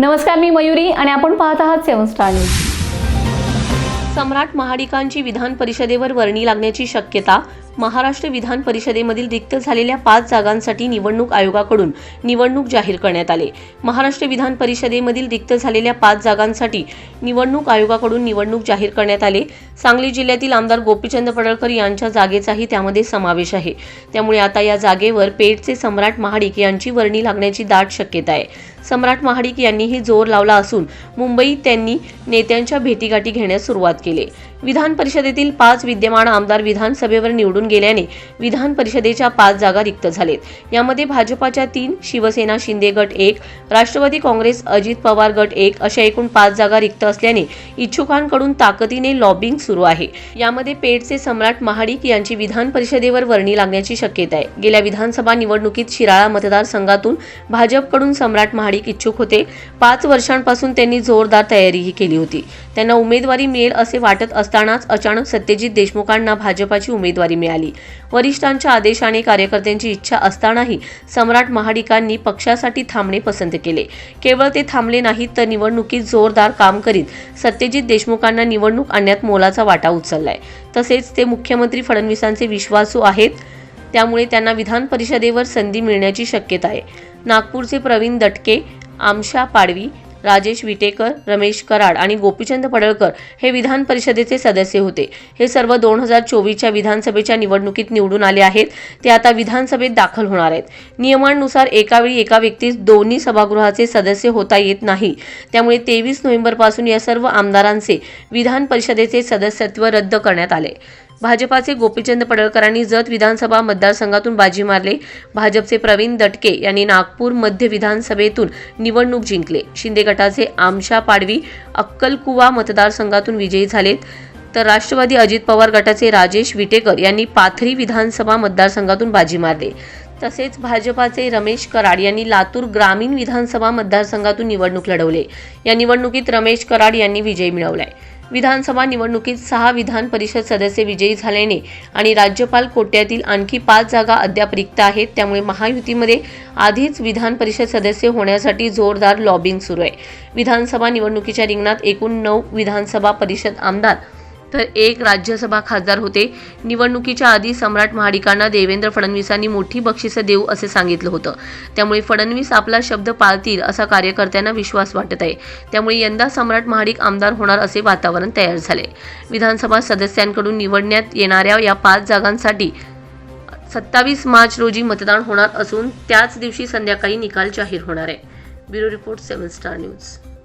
नमस्कार मी मयुरी आणि आपण पाहत आहात सेवन स्टार न्यूज. सम्राट महाडिकांची विधान परिषदेवर वर्णी लागण्याची शक्यता महाराष्ट्र विधान परिषदेमधील रिक्त झालेल्या पाच जागांसाठी निवडणूक आयोगाकडून निवडणूक जाहीर करण्यात आले. महाराष्ट्र विधान परिषदेमधील रिक्त झालेल्या पाच जागांसाठी निवडणूक आयोगाकडून निवडणूक जाहीर करण्यात आले. सांगली जिल्ह्यातील आमदार गोपीचंद पडळकर यांच्या जागेचाही त्यामध्ये समावेश आहे. त्यामुळे आता या जागेवर पेठचे सम्राट महाडिक यांची वर्णी लागण्याची दाट शक्यता आहे. सम्राट महाडिक यांनीही जोर लावला असून मुंबईत त्यांनी नेत्यांच्या भेटीगाठी घेण्यास सुरुवात केली. विधान परिषदेतील पाच विद्यमान आमदार विधानसभेवर निवडून गेल्याने विधान परिषदेच्या पाच जागा रिक्त झालेत. यामध्ये भाजपाच्या तीन शिवसेना शिंदे गट एक राष्ट्रवादी काँग्रेस अजित पवार गट एक अशा एकूण पाच जागा रिक्त असल्याने इच्छुकांकडून ताकदीने लॉबिंग सुरू आहे. यामध्ये पेठचे सम्राट महाडिक यांची विधान परिषदेवर वर्णी लागण्याची शक्यता आहे. गेल्या विधानसभा निवडणुकीत शिराळा मतदारसंघातून भाजपकडून सम्राट महाडिक इच्छुक होते. पाच वर्षांपासून त्यांनी जोरदार तयारीही केली होती. त्यांना उमेदवारी मिळेल असे वाटत असतानाच अचानक सत्यजित देशमुखांना भाजपाची उमेदवारी मिळाली. वरिष्ठांच्या आदेशाने कार्यकर्त्यांची इच्छा असतानाही सम्राट महाडिकांनी पक्षासाठी थांबणे पसंत केले. केवळ ते थांबले नाहीत तर निवडणुकीत जोरदार काम करीत सत्यजित देशमुखांना निवडणूक आणण्यात मोलाचा वाटा उचललाय. तसेच ते मुख्यमंत्री फडणवीसांचे विश्वासू आहेत. त्यामुळे त्यांना विधान परिषदेवर संधी मिळण्याची शक्यता आहे. नागपूरचे प्रवीण दटके आमशा पाडवी राजेश विटेकर रमेश कराड आणि गोपीचंद पडळकर हे विधान परिषदेचे सदस्य होते. हे सर्व दोन हजार चोवीसच्या विधानसभेच्या निवडणुकीत निवडून आले आहेत. ते आता विधानसभेत दाखल होणार आहेत. नियमांनुसार एकावेळी एका व्यक्तीस दोन्ही सभागृहाचे सदस्य होता येत नाही. त्यामुळे तेवीस नोव्हेंबरपासून या सर्व आमदारांचे विधान परिषदेचे सदस्यत्व रद्द करण्यात आले. भाजपाचे गोपीचंद पडळकरांनी जत विधानसभा मतदारसंघातून बाजी मारले. भाजपचे प्रवीण दटके यांनी नागपूर मध्य विधानसभेतून निवडणूक जिंकले. शिंदे गटाचे आमशा पाडवी अक्कलकुवा मतदारसंघातून विजयी झालेत. तर राष्ट्रवादी अजित पवार गटाचे राजेश विटेकर यांनी पाथरी विधानसभा मतदारसंघातून बाजी मारली. तसेच भाजपाचे रमेश कराड यांनी लातूर ग्रामीण विधानसभा मतदारसंघातून निवडणूक लढवले. या निवडणुकीत रमेश कराड यांनी विजय मिळवलाय. विधानसभा निवडणुकीत सहा विधान परिषद सदस्य विजयी झाल्याने आणि राज्यपाल कोट्यातील आणखी पाच जागा अद्याप रिक्त आहेत त्यामुळे महायुतीमध्ये आधीच विधान परिषद सदस्य होण्यासाठी जोरदार लॉबिंग सुरू आहे. विधानसभा निवडणुकीच्या रिंगणात एकूण नऊ विधानसभा परिषद आमदार तर एक राज्यसभा खासदार होते. निवडणुकीच्या आधी सम्राट महाडिकांना देवेंद्र फडणवीसांनी मोठी बक्षिसं देऊ असे सांगितलं होतं. त्यामुळे फडणवीस आपला शब्द पाळतील असा कार्यकर्त्यांना विश्वास वाटत आहे. त्यामुळे यंदा सम्राट महाडिक आमदार होणार असे वातावरण तयार झाले. विधानसभा सदस्यांकडून निवडण्यात येणाऱ्या या पाच जागांसाठी सत्तावीस मार्च रोजी मतदान होणार असून त्याच दिवशी संध्याकाळी निकाल जाहीर होणार आहे. Bureau report seven star news.